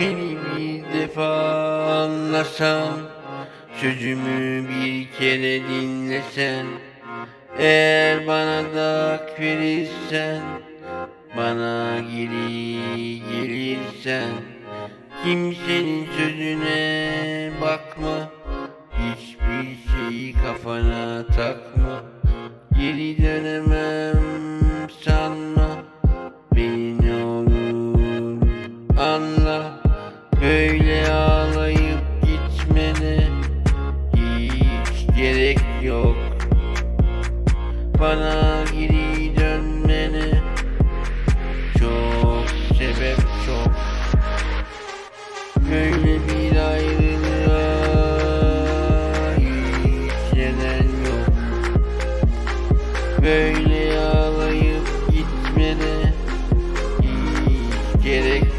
Beni bir defa anlasan Sözümü bir kere dinlesen Eğer bana da hak verirsen Bana geri gelirsen Kimsenin sözüne bakma Hiçbir şeyi kafana takma Geri dönemem yok. Bana geri dönmene Çok sebep çok Böyle bir ayrılığa hiç neden yok. Böyle ağlayıp gitmene hiç gerek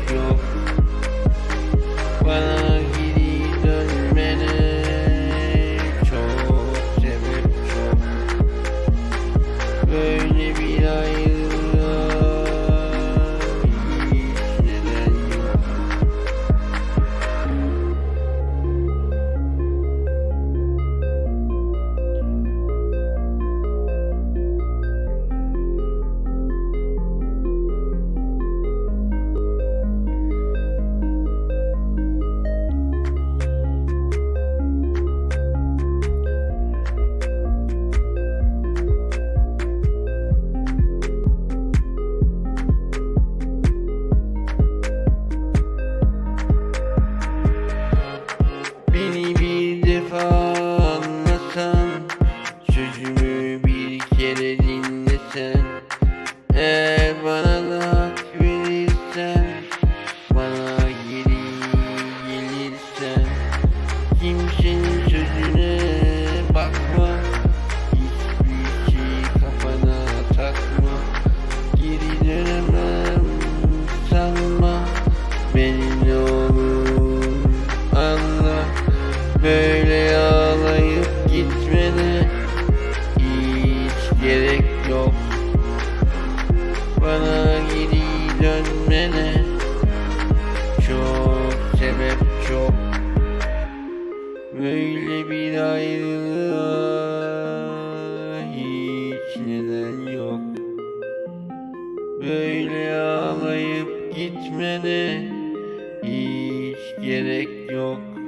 bir Böyle bir ayrılığa hiç neden yok. Böyle ağlayıp gitmene hiç gerek yok